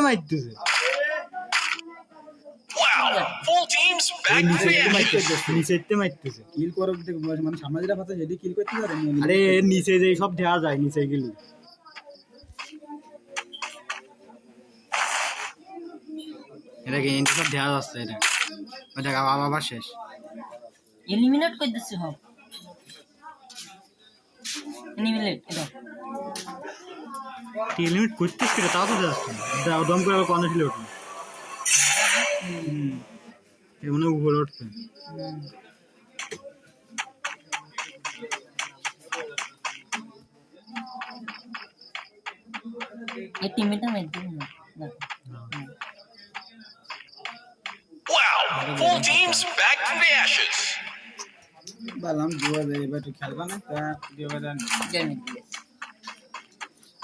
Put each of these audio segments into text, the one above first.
মারতেছে। মানে আরে নিচে। যে সব দেওয়া যায় নিচে গেলি। এটা কি এন্টে সব দেওয়া যাচ্ছে এটা? ওই দেখ আবার আবার শেষ। এলিমিনেট করে দিচ্ছে সব। এলিমিনেট এটা। তুই এলিমিট করতেছ কিরে তাও তো যাচ্ছে দম করে আবার কর্নার ছিল ওঠে এমন উপরে উঠছে। এই টিমটা মেরে দিন না না। Wow! Full teams back to the ashes. বললাম দুয়া এবার তুই খেলবা না? তা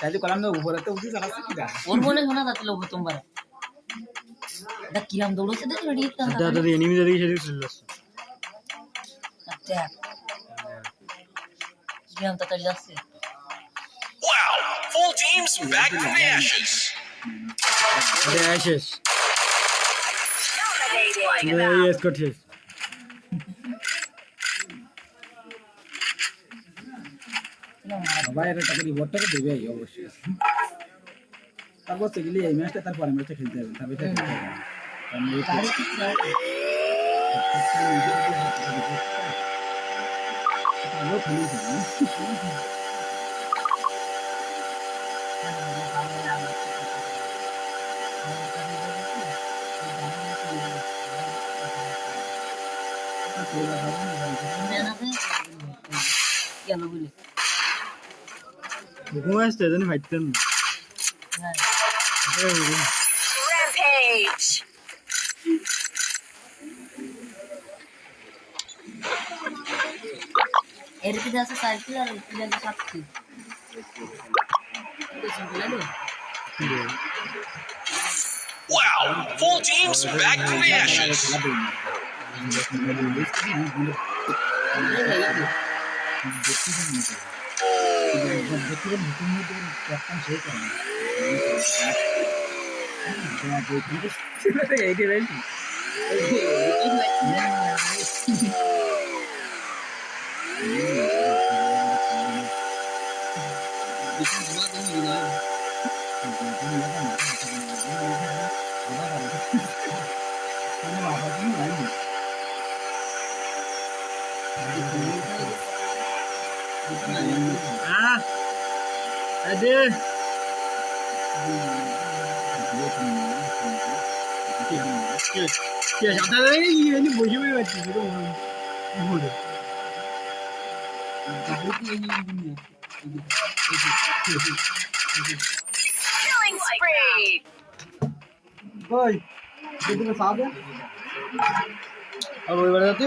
দিয়ে। যে কলাম না উপরে তো উঠে চালাচ্ছে কি দা ওর মনে শোনা যাচ্ছিল প্রথমবার এটা কিরাম দৌড়ছে দেখি রেডি একটা আচ্ছা আচ্ছা এনিমি যেদিকে সেদিকে চলে যাচ্ছে আচ্ছা কিরাম তাড়াতাড়ি যাচ্ছে Wow! Full teams back to the ashes. এটা শেষ এই স্কট শেষ এটা টাকা রিওয়ার্ডটাকে দেবে অবশ্যই। তারপর গেলে এই ম্যাচটা তারপরে ম্যাচটা খেলতে হবে তবে খেলতে হবে গেল বলে ঘুম আসতে জানি ফাইতেন না হ্যাঁ Rampage! এর কি আছে সাইকেল আর কি আছে সাতটি Wow! Full teams back to the ashes. Bütün bütün yaptan şey kalmadı. Bizim cuma günü yine. Bizim cuma günü সাথে এই এনি বসে বসে দে। আর ওই বারে যাতে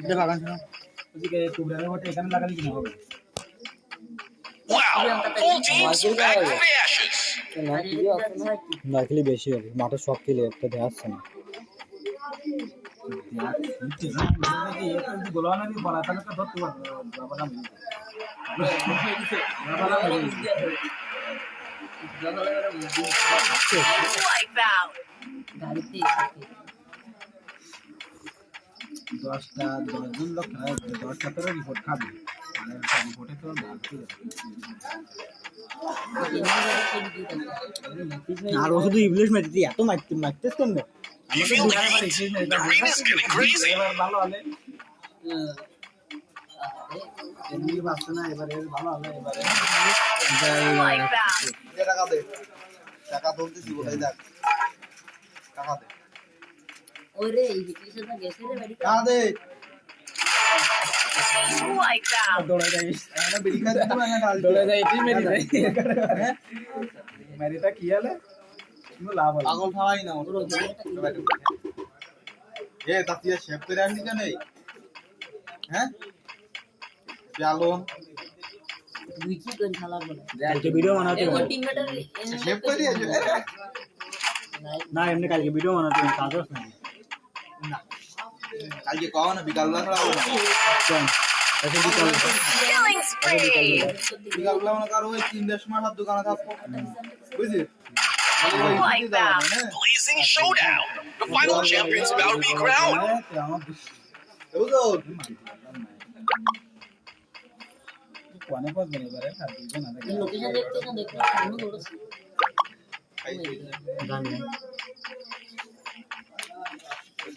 দে বাগান শোনা ওদিকে এখানে লাগালে হবে. না খেলে বেশি হবে মাঠে সব খেলে একটা দেখাচ্ছে না Wipeout! গাড়িতে দশটা দশজন লোক খেলা দশটা তোর রিপোর্ট খাবে। রিপোর্টে তো আর ও শুধু ইংলিশ মারতে এত মারতে মারতেছ কেন. এবার ভালো হলে এমনি বাঁচছে না এবারে ভালো হলে এবারে টাকা দে টাকা তুলতেছি দেখ। টাকা দে। ওরে এই গেছে রে বাড়ি দে মেরিটা কি হলে লাভ না। পাগল খাওয়াই না এ তাতিয়া শেভ করে আসলি কেন এই? হ্যাঁ চালন দুই কি কোন খেলা বলে কালকে ভিডিও বানাতে এরকম হবে টিমমেটার শেভ করে দিয়েছে না এমনি কালকে ভিডিও বানাতে হবে কাজ আছে না কালকে কও না বিকালবেলা খেলা হবে না। চল এসে বিকাল Killing spree. বিকালবেলা মনে করো ওই তিনটার সময় সব দোকানে থাকব বুঝলি Wipeout. Blazing showdown. The final champion's about to be crowned. হ্যাঁ, তুই আমার বিশ- বুঝলো কোয়ানে পৌঁছবে না এবারে, আর দুইজন আছে। লোকেশন দেখতে না দেখতে সামনে দৌড়ছে জানি দশ হাজার টাকা দিলি। চালা চালা একটা চিকার খাওয়ারা, খাওয়ারা, খাওয়ারা। আর এটা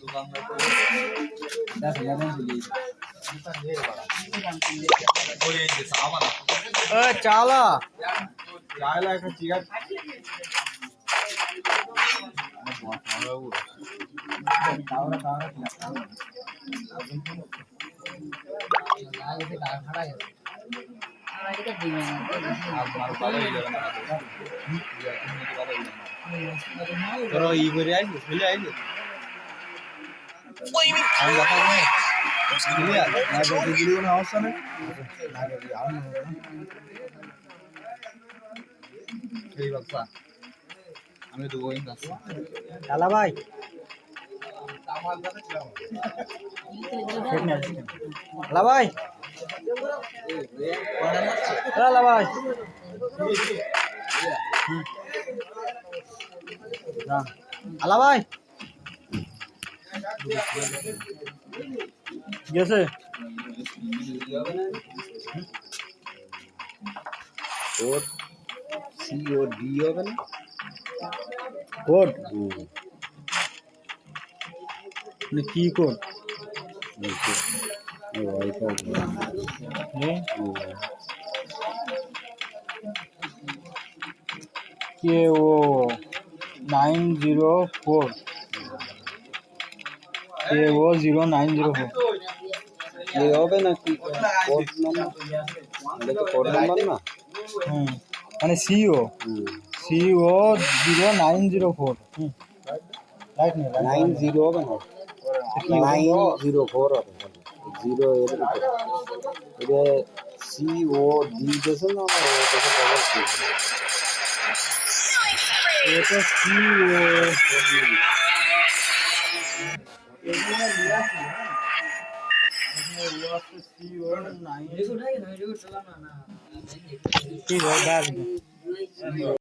দিবে না তোর ই করে আইলি Flaming আমি দেখা Fury. নেই বুঝলি আর না যদি দিলি কোনো সমস্যা নেই এই বাচ্চা আমি তো গোয়িং আছি কালা ভাই কালা ভাই কালা ভাই আলা ভাই গেছে ওর সি ও ডি হবে না কোড মানে কি code K O nine zero four K O zero nine zero four. এই হবে না কি কোড নাম্বার এটা কোড নাম্বার না? হুম মানে CO CO zero nine zero four. হুম। রাইট নে নাইন জিরো হবে না? নাইন জিরো ফোর হবে। জিরো এর এটা সি ও ডি দেছে না? ও দেছে ডবল সি এটা সিও ঠিক আছে